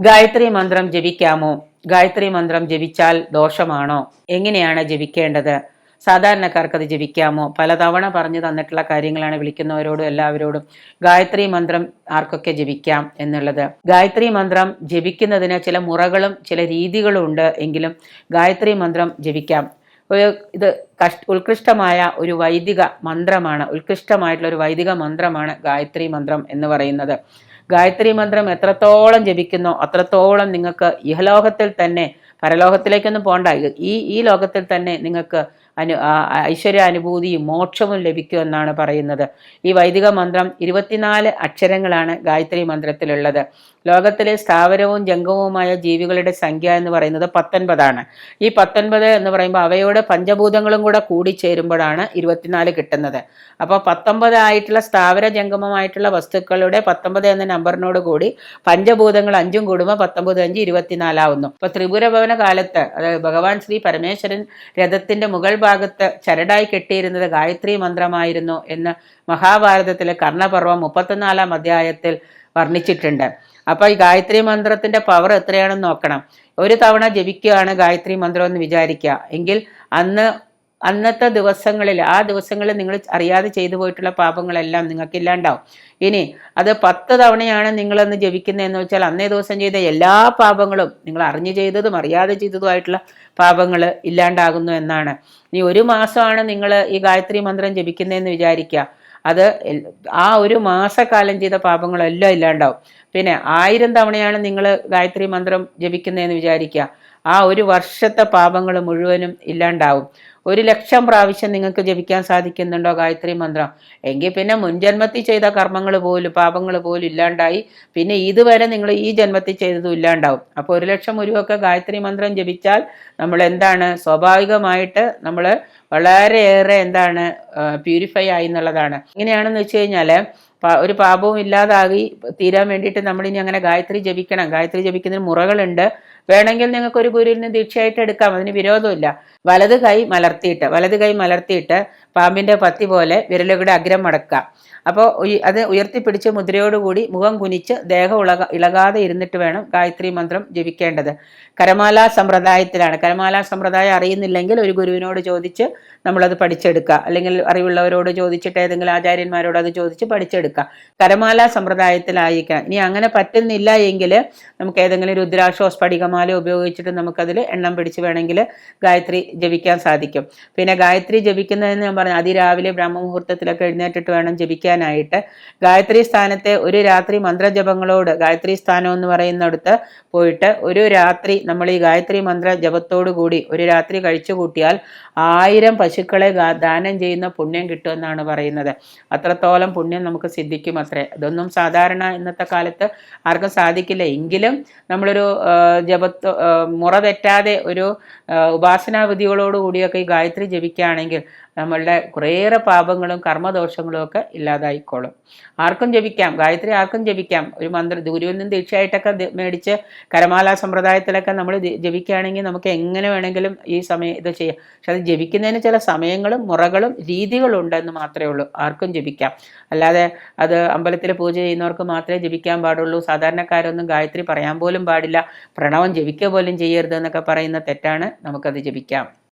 ഗായത്രി മന്ത്രം ജപിക്കാമോ? ഗായത്രി മന്ത്രം ജപിച്ചാൽ ദോഷമാണോ? എങ്ങനെയാണ് ജപിക്കേണ്ടത്? സാധാരണക്കാർക്ക് അത് ജപിക്കാമോ? പലതവണ പറഞ്ഞു തന്നിട്ടുള്ള കാര്യങ്ങളാണ് വിളിക്കുന്നവരോടും എല്ലാവരോടും ഗായത്രി മന്ത്രം ആർക്കൊക്കെ ജപിക്കാം എന്നുള്ളത്. ഗായത്രി മന്ത്രം ജപിക്കുന്നതിന് ചില മുറകളും ചില രീതികളും ഉണ്ട് എങ്കിലും ഗായത്രി മന്ത്രം ജപിക്കാം. ഇത് കഷ് ഉത്കൃഷ്ടമായ ഒരു വൈദിക മന്ത്രമാണ് ഉത്കൃഷ്ടമായിട്ടുള്ള ഒരു വൈദിക മന്ത്രമാണ് ഗായത്രി മന്ത്രം എന്ന് പറയുന്നത്. ഗായത്രി മന്ത്രം എത്രത്തോളം ജപിക്കുന്നോ അത്രത്തോളം നിങ്ങൾക്ക് ഇഹലോകത്തിൽ തന്നെ പരലോകത്തിലേക്കൊന്നും പോകണ്ട ഈ ഈ ലോകത്തിൽ തന്നെ നിങ്ങൾക്ക് അനു ഐശ്വര്യ അനുഭൂതിയും മോക്ഷവും ലഭിക്കുമെന്നാണ് പറയുന്നത്. ഈ വൈദിക മന്ത്രം ഇരുപത്തിനാല് അക്ഷരങ്ങളാണ് ഗായത്രി മന്ത്രത്തിലുള്ളത്. ലോകത്തിലെ സ്ഥാവരവും ജംഗവുമായ ജീവികളുടെ സംഖ്യ എന്ന് പറയുന്നത് പത്തൊൻപതാണ്. ഈ പത്തൊൻപത് എന്ന് പറയുമ്പോൾ അവയോട് പഞ്ചഭൂതങ്ങളും കൂടെ കൂടിച്ചേരുമ്പോഴാണ് ഇരുപത്തിനാല് കിട്ടുന്നത്. അപ്പോൾ പത്തൊമ്പത് ആയിട്ടുള്ള സ്ഥാവര ജംഗമമായിട്ടുള്ള വസ്തുക്കളുടെ പത്തൊമ്പത് എന്ന നമ്പറിനോട് കൂടി പഞ്ചഭൂതങ്ങൾ അഞ്ചും കൂടുമ്പോൾ പത്തൊമ്പത് അഞ്ച് ഇരുപത്തിനാലാവുന്നു അപ്പോൾ ത്രിപുരഭവന കാലത്ത് അതായത് ഭഗവാൻ ശ്രീ പരമേശ്വരൻ രഥത്തിന്റെ മുകൾ ഭാഗത്ത് ചരടായി കെട്ടിയിരുന്നത് ഗായത്രി മന്ത്രമായിരുന്നു എന്ന് മഹാഭാരതത്തിലെ കർണപർവം മുപ്പത്തിനാലാം അധ്യായത്തിൽ വർണിച്ചിട്ടുണ്ട്. അപ്പോൾ ഈ ഗായത്രി മന്ത്രത്തിന്റെ പവർ എത്രയാണെന്ന് നോക്കണം. ഒരു തവണ ജപിക്കുകയാണ് ഗായത്രി മന്ത്രം എന്ന് വിചാരിക്കുക. എങ്കിൽ അന്ന് അന്നത്തെ ദിവസങ്ങളിൽ ആ ദിവസങ്ങളിൽ നിങ്ങൾ അറിയാതെ ചെയ്തു പോയിട്ടുള്ള പാപങ്ങളെല്ലാം നിങ്ങൾക്ക് ഇല്ലാണ്ടാവും ഇനി അത് പത്ത് തവണയാണ് നിങ്ങളെന്ന് ജപിക്കുന്നതെന്ന് വെച്ചാൽ അന്നേ ദിവസം ചെയ്ത എല്ലാ പാപങ്ങളും നിങ്ങൾ അറിഞ്ഞു ചെയ്തതും അറിയാതെ ചെയ്തതുമായിട്ടുള്ള പാപങ്ങൾ ഇല്ലാണ്ടാകുന്നു എന്നാണ്. ഇനി ഒരു മാസമാണ് നിങ്ങൾ ഈ ഗായത്രി മന്ത്രം ജപിക്കുന്നതെന്ന് വിചാരിക്കുക. അത് ആ ഒരു മാസക്കാലം ചെയ്ത പാപങ്ങളെല്ലാം ഇല്ലാണ്ടാവും. പിന്നെ ആയിരം തവണയാണ് നിങ്ങൾ ഗായത്രി മന്ത്രം ജപിക്കുന്നതെന്ന് വിചാരിക്കുക. ആ ഒരു വർഷത്തെ പാപങ്ങൾ മുഴുവനും ഇല്ലാണ്ടാവും. ഒരു ലക്ഷം പ്രാവശ്യം നിങ്ങൾക്ക് ജപിക്കാൻ സാധിക്കുന്നുണ്ടോ ഗായത്രി മന്ത്രം? എങ്കിൽ പിന്നെ മുൻജന്മത്തിൽ ചെയ്ത കർമ്മങ്ങൾ പോലും പാപങ്ങൾ പോലും ഇല്ലാണ്ടായി പിന്നെ ഇതുവരെ നിങ്ങൾ ഈ ജന്മത്തിൽ ചെയ്തതും ഇല്ലാണ്ടാവും. അപ്പോൾ ഒരു ലക്ഷം ഉരുവൊക്കെ ഗായത്രി മന്ത്രം ജപിച്ചാൽ നമ്മൾ എന്താണ്? സ്വാഭാവികമായിട്ട് നമ്മൾ വളരെയേറെ എന്താണ് പ്യൂരിഫൈ ആയി എന്നുള്ളതാണ്. എങ്ങനെയാണെന്ന് വെച്ച് കഴിഞ്ഞാൽ ഒരു പാപവും ഇല്ലാതാകി തീരാൻ വേണ്ടിയിട്ട് നമ്മളിനി അങ്ങനെ ഗായത്രി ജപിക്കണം. ഗായത്രി ജപിക്കുന്നതിന് മുറകളുണ്ട്. വേണമെങ്കിൽ നിങ്ങൾക്ക് ഒരു ഗുരുവിൽ നിന്ന് ദീക്ഷയായിട്ട് എടുക്കാം അതിന് വിരോധമില്ല. വലത് കൈ മലർത്തിയിട്ട് വലത് കൈ മലർത്തിയിട്ട് പാമ്പിന്റെ പത്തി പോലെ വിരലുകളുടെ അഗ്രം മടക്കാം അപ്പോൾ അത് ഉയർത്തിപ്പിടിച്ച് മുദ്രയോടുകൂടി മുഖം കുനിച്ച് ദേഹം ഉളക ഇളകാതെ ഇരുന്നിട്ട് വേണം ഗായത്രി മന്ത്രം ജപിക്കേണ്ടത്. കരമാല സമ്പ്രദായത്തിലാണ്. കരമാല സമ്പ്രദായം അറിയുന്നില്ലെങ്കിൽ ഒരു ഗുരുവിനോട് ചോദിച്ച് നമ്മളത് പഠിച്ചെടുക്കുക. അല്ലെങ്കിൽ അറിവുള്ളവരോട് ചോദിച്ചിട്ട് ഏതെങ്കിലും ആചാര്യന്മാരോട് അത് ചോദിച്ച് പഠിച്ചെടുക്കുക. കരമാല സമ്പ്രദായത്തിലായിരിക്കാം ഇനി അങ്ങനെ പറ്റുന്നില്ല എങ്കിൽ നമുക്ക് ഏതെങ്കിലും രുദ്രാക്ഷോ സ്ഫടികമാല ഉപയോഗിച്ചിട്ട് നമുക്കതിൽ എണ്ണം പിടിച്ച് വേണമെങ്കിൽ ഗായത്രി ജപിക്കാൻ സാധിക്കും. പിന്നെ ഗായത്രി ജപിക്കുന്നതെന്ന് ഞാൻ പറഞ്ഞു അതിരാവിലെ ബ്രഹ്മമുഹൂർത്തത്തിലൊക്കെ എഴുന്നേറ്റിട്ട് വേണം ജപിക്കാനായിട്ട്. ഗായത്രി സ്ഥാനത്തെ ഒരു രാത്രി മന്ത്രജപങ്ങളോട് ഗായത്രി സ്ഥാനം എന്ന് പറയുന്നിടത്ത് പോയിട്ട് ഒരു രാത്രി നമ്മൾ ഈ ഗായത്രി മന്ത്ര ജപത്തോടു കൂടി ഒരു രാത്രി കഴിച്ചു കൂട്ടിയാൽ ആയിരം പശുക്കളെ ദാനം ചെയ്യുന്ന പുണ്യം കിട്ടുമെന്നാണ് പറയുന്നത്. അത്രത്തോളം പുണ്യം നമുക്ക് സിദ്ധിക്കും അത്രേ. അതൊന്നും സാധാരണ ഇന്നത്തെ കാലത്ത് ആർക്കും സാധിക്കില്ല. എങ്കിലും നമ്മളൊരു ജപത്തോ മുറ തെറ്റാതെ ഒരു ഉപാസനാവിധികളോടുകൂടിയൊക്കെ ഈ ഗായത്രി ജപിക്കുകയാണെങ്കിൽ നമ്മളുടെ കുറേയേറെ പാപങ്ങളും കർമ്മദോഷങ്ങളും ഒക്കെ ഇല്ലാതായിക്കോളും. ആർക്കും ജപിക്കാം. ഗായത്രി ആർക്കും ജപിക്കാം. ഒരു മന്ത്ര ഗുരുവിൽ നിന്ന് ദീക്ഷയായിട്ടൊക്കെ മേടിച്ച് കരമാല സമ്പ്രദായത്തിലൊക്കെ നമ്മൾ ജപിക്കുകയാണെങ്കിൽ നമുക്ക് എങ്ങനെ വേണമെങ്കിലും ഈ സമയം ഇത് ചെയ്യാം. പക്ഷെ അത് ജപിക്കുന്നതിന് ചില സമയങ്ങളും മുറകളും രീതികളും ഉണ്ടെന്ന് മാത്രമേ ഉള്ളൂ. ആർക്കും ജപിക്കാം. അല്ലാതെ അത് അമ്പലത്തിൽ പൂജ ചെയ്യുന്നവർക്ക് മാത്രമേ ജപിക്കാൻ പാടുള്ളൂ. സാധാരണക്കാരൊന്നും ഗായത്രി പറയാൻ പോലും പാടില്ല. പ്രണവം ജപിക്കുക പോലും ചെയ്യരുത് എന്നൊക്കെ പറയുന്ന തെറ്റാണ് നമുക്കത് ജപിക്കാം.